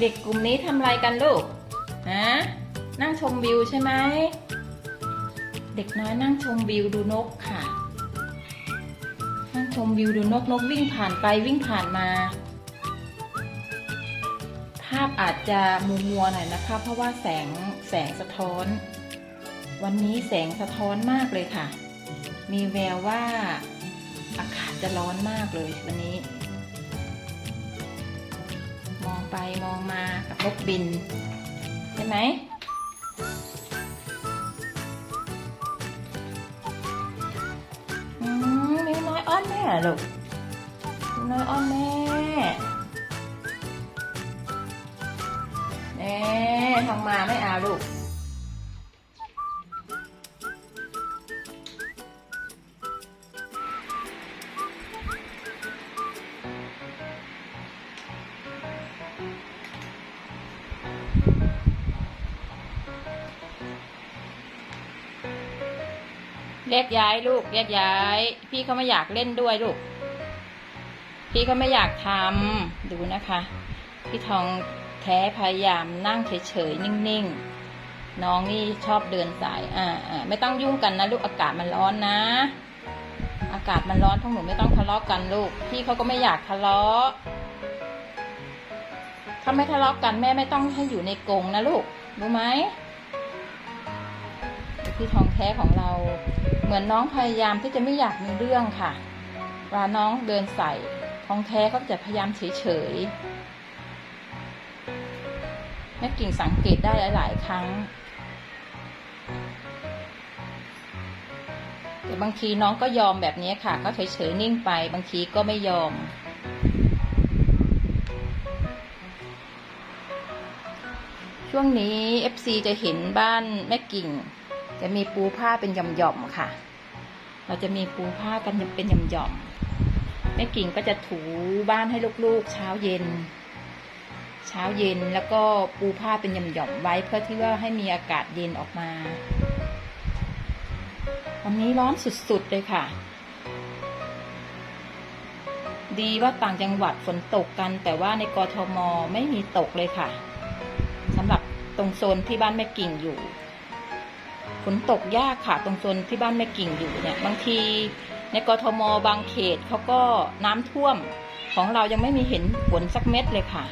เด็กกลุ่มนี้ทำอะไรกันลูก ฮะ นั่งชมวิวใช่ไหม เด็กน้อยนั่งชมวิวดูนกค่ะ นั่งชมวิวดูนกนกวิ่งผ่านไปวิ่งผ่านมา ภาพอาจจะมัวมัวๆหน่อยนะคะ เพราะว่าแสงแสงสะท้อน วันนี้แสงสะท้อนมากเลยค่ะ มีแววว่าอากาศจะร้อนมากเลยวันนี้ ไปมองมากับนกบินใช่ไหมอืมมิวน้อยอ้อนแม่ลูกมิวน้อยอ้อนแม่แน่ทำมาไม่เอาลูก เรียกย้ายลูกเรียกย้าย พี่เขาไม่อยากเล่นด้วยลูก พี่เขาไม่อยากทำดูนะคะ พี่ทองแท้พยายามนั่งเฉยๆนิ่งๆ น้องนี่ชอบเดินสาย อ่าอ่าไม่ต้องยุ่งกันนะลูกอากาศมันร้อนนะ อากาศมันร้อนพวกหนูไม่ต้องทะเลาะกันลูกพี่เขาก็ไม่อยากทะเลาะถ้าไม่ทะเลาะกันแม่ไม่ต้องให้อยู่ในกรงนะลูกรู้ไหมพี่ทองแท้ของเรา มือนน้องพยายามที่จะไม่อยากมีเรื่องค่ะเวลาน้องเดินใส่ทองแท้ก็จะพยายามเฉยๆแม่กิ่งสังเกตได้หลาย ๆ ครั้ง แต่บางทีน้องก็ยอมแบบนี้ค่ะ ก็เฉยๆนิ่งไป บางทีก็ไม่ยอมช่วงนี้ FC จะเห็นบ้านแม่กิ่ง จะมีปูผ้าเป็นหย่อมๆค่ะ เราจะมีปูผ้ากันเป็นหย่อมๆแม่กิ่งก็จะถูบ้านให้ลูกๆ เช้าเย็น เช้าเย็นแล้วก็ปูผ้าเป็นหย่อมๆไว้เพื่อที่ว่าให้มีอากาศเย็นออกมา วันนี้ร้อนสุดๆเลยค่ะ ดีว่าต่างจังหวัดฝนตกกัน แต่ว่าในกรทมไม่มีตกเลยค่ะสำหรับตรงโซนที่บ้านแม่กิ่งอยู่ ฝนตกยากค่ะตรงโซนที่บ้านแม่กิ่งอยู่เนี่ยบางทีในกทมบางเขตเขาก็น้ำท่วมของเรายังไม่มีเห็นฝนสักเม็ดเลยค่ะ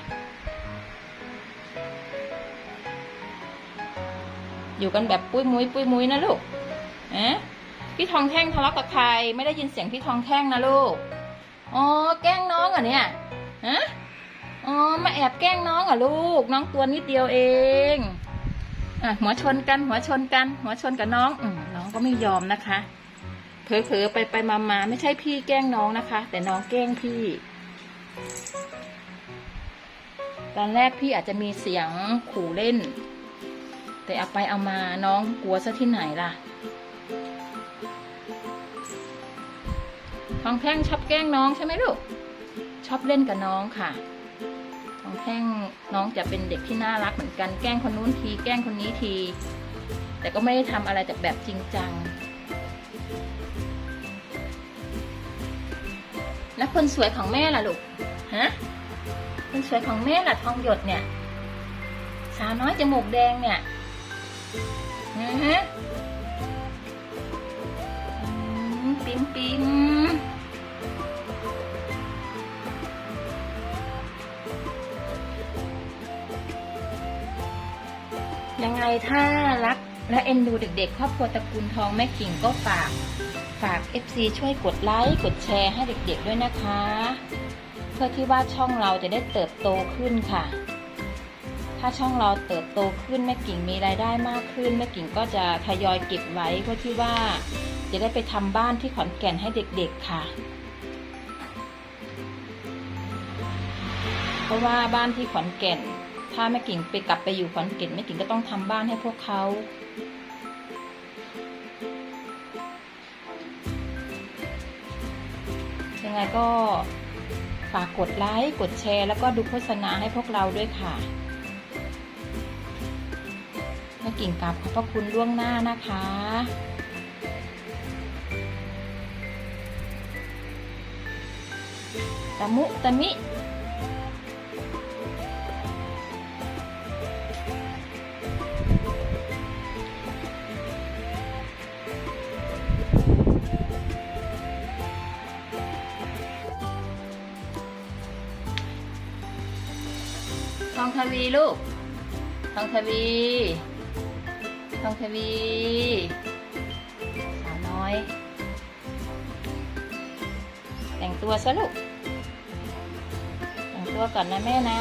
อยู่กันแบบปุ้ยมุ้ยปุ้ยมุ้ยนะลูกเอ๊ะพี่ทองแท่งทะเลาะกับใครไม่ได้ยินเสียงพี่ทองแท่งนะลูกอ๋อแกล้งน้องเหรอเนี่ยฮะอ๋อมาแอบแกล้งน้องเหรอลูก น้องตัวนิดเดียวเอง อะหัวชนกัน หัวชนกัน หัวชนกับน้องอน้องก็ไม่ยอมนะคะ เผลอๆไปไปมามาไม่ใช่พี่แกล้งน้องนะคะ แต่น้องแกล้งพี่ ตอนแรกพี่อาจจะมีเสียงขู่เล่น แต่เอาไปเอามาน้องกลัวซะที่ไหนล่ะทองแท่งชอบแกล้งน้องใช่ไหมลูก ชอบเล่นกับน้องค่ะ ทองแท่งน้องจะเป็นเด็กที่น่ารักเหมือนกันแกล้งคนนู้นที แกล้งคนนี้ที แต่ก็ไม่ได้ทำอะไรจากแบบจริงจัง แล้วคนสวยของแม่ล่ะลูกฮะคนสวยของแม่ล่ะทองหยดเนี่ย สาวน้อยจมูกแดงเนี่ยนะฮะอืมปิ๊มปิ๊ม ยังไงถ้ารักและเอ็นดูเด็กๆ ครอบครัวตระกูลทองแม่กิ่งก็ฝากฝาก FC ช่วยกดไลค์กดแชร์ให้เด็กๆด้วยนะคะ เพื่อที่ว่าช่องเราจะได้เติบโตขึ้นค่ะ ถ้าช่องเราเติบโตขึ้นแม่กิ่งมีรายได้มากขึ้นแม่กิ่งก็จะทยอยเก็บไว้เพื่อที่ว่าจะได้ไปทำบ้านที่ขอนแก่นให้เด็กๆค่ะ เพราะว่าบ้านที่ขอนแก่น ถ้าแม่กิ่งไปกลับไปอยู่ขอนแก่นแม่กิ่งก็ต้องทำบ้านให้พวกเขายังไงก็ฝากกดไลค์กดแชร์ แล้วก็ดูโฆษณาให้พวกเราด้วยค่ะแม่กิ่งกราบขอบพระคุณล่วงหน้านะคะตะมุตะมิ ทวีลูก ทองทวี ทองทวี สาวน้อย แต่งตัวซะลูก แต่งตัวก่อนนะแม่นะ